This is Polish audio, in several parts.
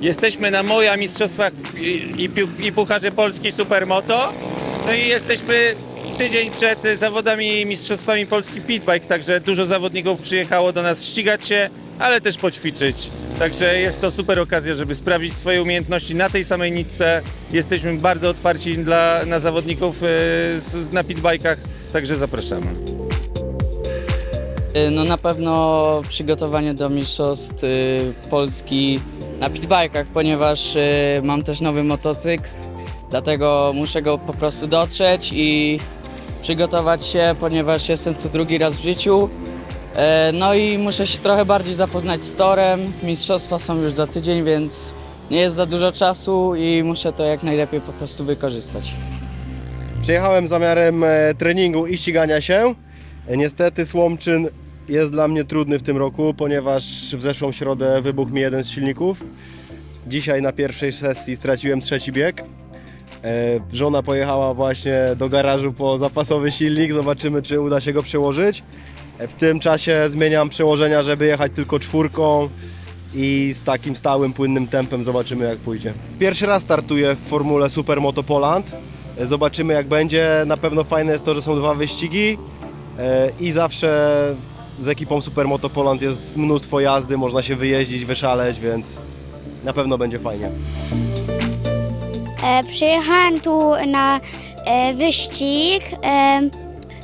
Jesteśmy na Moja Mistrzostwach i, i, i Pucharze Polski Supermoto. No i jesteśmy tydzień przed zawodami Mistrzostwami Polski Pitbike, także dużo zawodników przyjechało do nas ścigać się, ale też poćwiczyć. Także jest to super okazja, żeby sprawdzić swoje umiejętności na tej samej nitce. Jesteśmy bardzo otwarci dla, na zawodników e, z, na pitbajkach, także zapraszamy. Y, No na pewno przygotowanie do mistrzostw y, Polski na pitbajkach, ponieważ y, mam też nowy motocykl, dlatego muszę go po prostu dotrzeć i przygotować się, ponieważ jestem tu drugi raz w życiu. No i muszę się trochę bardziej zapoznać z torem. Mistrzostwa są już za tydzień, więc nie jest za dużo czasu i muszę to jak najlepiej po prostu wykorzystać. Przyjechałem zamiarem e, treningu i ścigania się. E, Niestety Słomczyn jest dla mnie trudny w tym roku, ponieważ w zeszłą środę wybuchł mi jeden z silników. Dzisiaj na pierwszej sesji straciłem trzeci bieg. E, Żona pojechała właśnie do garażu po zapasowy silnik. Zobaczymy, czy uda się go przełożyć. E, W tym czasie zmieniam przełożenia, żeby jechać tylko czwórką i z takim stałym, płynnym tempem zobaczymy jak pójdzie. Pierwszy raz startuję w formule Supermoto Poland. E, Zobaczymy jak będzie. Na pewno fajne jest to, że są dwa wyścigi i zawsze z ekipą Supermoto Poland jest mnóstwo jazdy, można się wyjeździć, wyszaleć, więc na pewno będzie fajnie. E, przyjechałem tu na e, wyścig. E,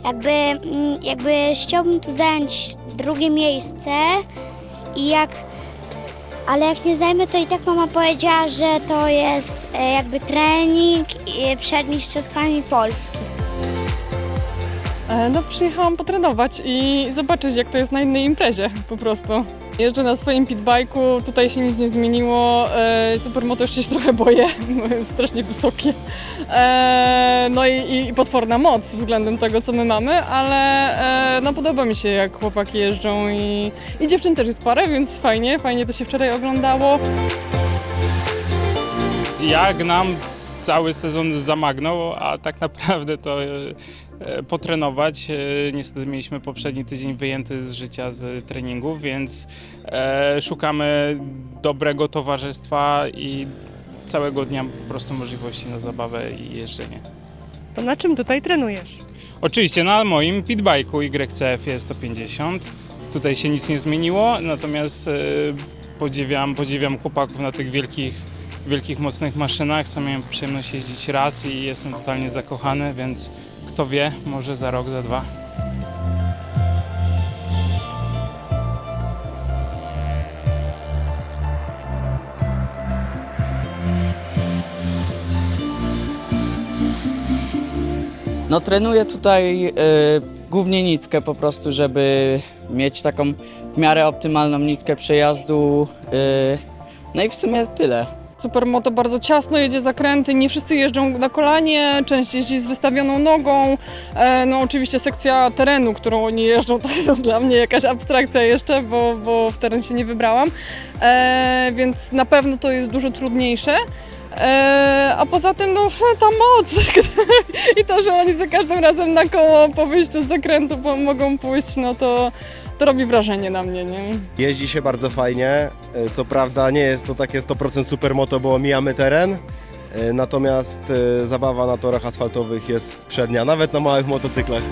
jakby, mm, jakby chciałbym tu zająć drugie miejsce i jak, ale jak nie zajmę, to i tak mama powiedziała, że to jest e, jakby trening e, przed mistrzostwami Polski. E, No przyjechałam potrenować i zobaczyć jak to jest na innej imprezie po prostu. Jeżdżę na swoim pitbajku, tutaj się nic nie zmieniło, e, supermoto jeszcze się trochę boję, bo jest strasznie wysokie. E, No i, i potworna moc względem tego co my mamy, ale no podoba mi się jak chłopaki jeżdżą i, i dziewczyn też jest parę, więc fajnie, fajnie to się wczoraj oglądało. Ja gnam cały sezon za Magną, a tak naprawdę to e, e, potrenować. E, Niestety mieliśmy poprzedni tydzień wyjęty z życia z treningów, więc szukamy dobrego towarzystwa i całego dnia po prostu możliwości na zabawę i jeżdżenie. To na czym tutaj trenujesz? Oczywiście na moim pitbike'u YCF jest 150. Tutaj się nic nie zmieniło, natomiast podziwiam, podziwiam chłopaków na tych wielkich, wielkich, mocnych maszynach. Sam miałem przyjemność jeździć raz i jestem totalnie zakochany, więc kto wie, może za rok, za dwa. No trenuję tutaj y, głównie nitkę po prostu, żeby mieć taką w miarę optymalną nitkę przejazdu. Y, no i w sumie tyle. Supermoto bardzo ciasno jedzie zakręty, nie wszyscy jeżdżą na kolanie, część jeździ z wystawioną nogą. E, no oczywiście sekcja terenu, którą oni jeżdżą, to jest dla mnie jakaś abstrakcja jeszcze, bo, bo w teren się nie wybrałam. E, więc na pewno to jest dużo trudniejsze. E, a poza tym, no ta moc i to, że oni za każdym razem na koło po wyjściu z zakrętu mogą pójść, no to, to robi wrażenie na mnie, nie? Jeździ się bardzo fajnie. E, Co prawda nie jest to takie 100% supermoto, bo omijamy teren. e, Natomiast e, zabawa na torach asfaltowych jest przednia, nawet na małych motocyklach.